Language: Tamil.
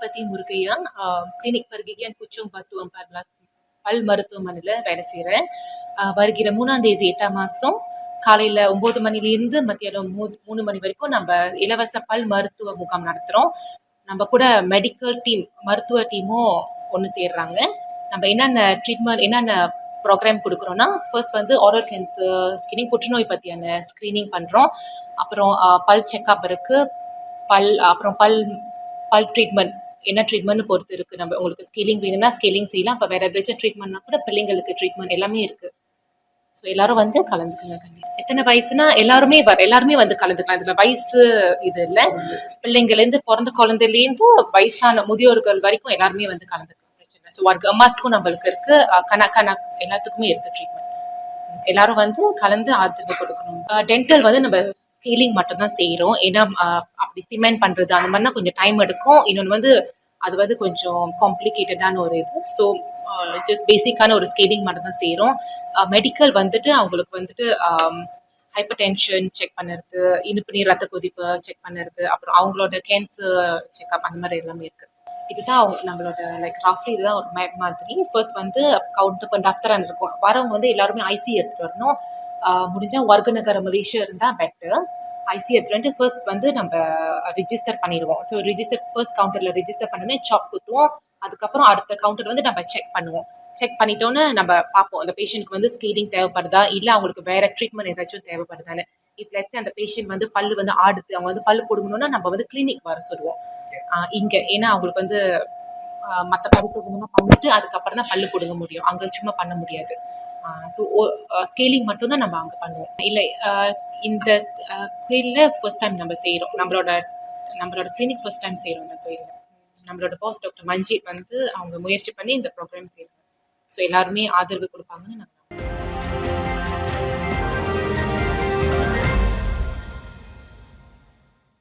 பத்தி முருகையா கிளினிக் பர்கிகியன் குச்சும் பத்து அம்பார்லாஸ் பல் மருத்துவமனையில் வேலை செய்கிறேன் வருகிற மூணாம் தேதி எட்டாம் மாதம் காலையில் ஒம்பது மணிலேருந்து மத்தியானம் மூ மூணு மணி வரைக்கும் நம்ம இலவச பல் மருத்துவ முகாம் நடத்துகிறோம் நம்ம கூட மெடிக்கல் டீம் மருத்துவ டீமும் ஒன்று சேர்றாங்க. நம்ம என்னென்ன ட்ரீட்மெண்ட் என்னென்ன ப்ரோக்ராம் கொடுக்குறோன்னா ஃபர்ஸ்ட் வந்து ஆரல் கேன்சர் ஸ்கிரீனிங் புற்றுநோய் பற்றியான ஸ்க்ரீனிங் பண்ணுறோம் அப்புறம் பல் செக்அப் இருக்குது பல் அப்புறம் பல் பல் ட்ரீட்மெண்ட் என்ன ட்ரீட்மெண்ட் பொறுத்து இருக்கு. நம்ம உங்களுக்கு ஸ்கேலிங் வேணும்னா ஸ்கேலிங் செய்யலாம். இப்போ வேற ஏதாச்சும் ட்ரீட்மெண்ட்னா கூட பிள்ளைங்களுக்கு ட்ரீட்மெண்ட் எல்லாமே இருக்கு. ஸோ எல்லாரும் வந்து கலந்துக்குங்க கண்டிப்பாக எத்தனை வயசுனா எல்லாருமே வர எல்லாருமே வந்து கலந்துக்கலாம். இதுல வயசு இது இல்லை. பிள்ளைங்கள்லேருந்து பிறந்த குழந்தைலேருந்து வயசான முதியோர்கள் வரைக்கும் எல்லாருமே வந்து கலந்துக்கலாம். பிரச்சனை ஸோ ஒர்க் அம்மாஸ்க்கும் நம்மளுக்கு இருக்கு. கணக் கணக் எல்லாத்துக்குமே இருக்கு ட்ரீட்மெண்ட் எல்லாரும் வந்து கலந்து ஆதரவு கொடுக்கணும். டென்டல் வந்து நம்ம ஸ்கேலிங் மட்டும்தான் செய்கிறோம் ஏன்னா அப்படி சிமெண்ட் பண்ணுறது அந்த மாதிரினா கொஞ்சம் டைம் எடுக்கும். இன்னொன்று வந்து அது வந்து கொஞ்சம் காம்ப்ளிகேட்டடான ஒரு இது. ஸோ ஜஸ்ட் பேசிக்கான ஒரு ஸ்கேலிங் மட்டும் தான் செய்கிறோம் மெடிக்கல் வந்துட்டு அவங்களுக்கு வந்துட்டு ஹைப்பர் டென்ஷன் செக் பண்ணுறது இனிப்பு நீர் ரத்த கொதிப்பு செக் பண்ணுறது அப்புறம் அவங்களோட கேன்சர் செக்அப் அந்த மாதிரி எல்லாமே இருக்குது இதுதான் அவங்க நம்மளோட லைக் ராஃப்லி இதுதான் ஒரு மாதிரி ஃபர்ஸ்ட் வந்து கவுண்டர் பண்ண டாக்டர் இருக்கும். வரவங்க வந்து எல்லாருமே ஐசி எடுத்துட்டு வரணும். முடிஞ்சால் முடிஞ்சா வர்க்க மலேசியா இருந்தால் பெட்டர் ஐசி ரெண்டு ஃபர்ஸ்ட் வந்து நம்ம ரிஜிஸ்டர் பண்ணிடுவோம். ஸோ ரிஜிஸ்டர் ஃபர்ஸ்ட் கவுண்டரில் ரிஜிஸ்டர் பண்ணோன்னே சாப் குத்துவோம். அதுக்கப்புறம் அடுத்த கவுண்டர் வந்து நம்ம செக் பண்ணுவோம். செக் பண்ணிட்டோன்னு நம்ம பார்ப்போம் அந்த பேஷண்ட்க்கு வந்து ஸ்கீலிங் தேவைப்படுதா? இல்லை அவங்களுக்கு வேற ட்ரீட்மெண்ட் ஏதாச்சும் தேவைப்படுதான்னு. இப்போ அந்த பேஷண்ட் வந்து பல்லு வந்து ஆடுது அவங்க வந்து பல்லு கொடுக்கணும்னா நம்ம வந்து கிளினிக் வர சொல்லுவோம். இங்கே ஏன்னா அவங்களுக்கு வந்து மற்ற பரிசோதனை பண்ணிட்டு அதுக்கப்புறம் தான் பல்லு கொடுக்க முடியும். அங்கே சும்மா பண்ண முடியாது. ஸோ ஸ்கேலிங் மட்டும் தான் நம்ம அங்கே பண்ணுவோம். இல்லை இந்த கோயிலில் ஃபர்ஸ்ட் டைம் நம்ம செய்கிறோம் நம்மளோட நம்மளோட கிளினிக் ஃபர்ஸ்ட் டைம் செய்கிறோம் இந்த கோயிலில். நம்மளோட பாஸ் டாக்டர் மஞ்சித் வந்து அவங்க முயற்சி பண்ணி இந்த ப்ரோக்ராம் செய்கிறாங்க ஸோ எல்லாருமே ஆதரவு கொடுப்பாங்கன்னு நாங்கள்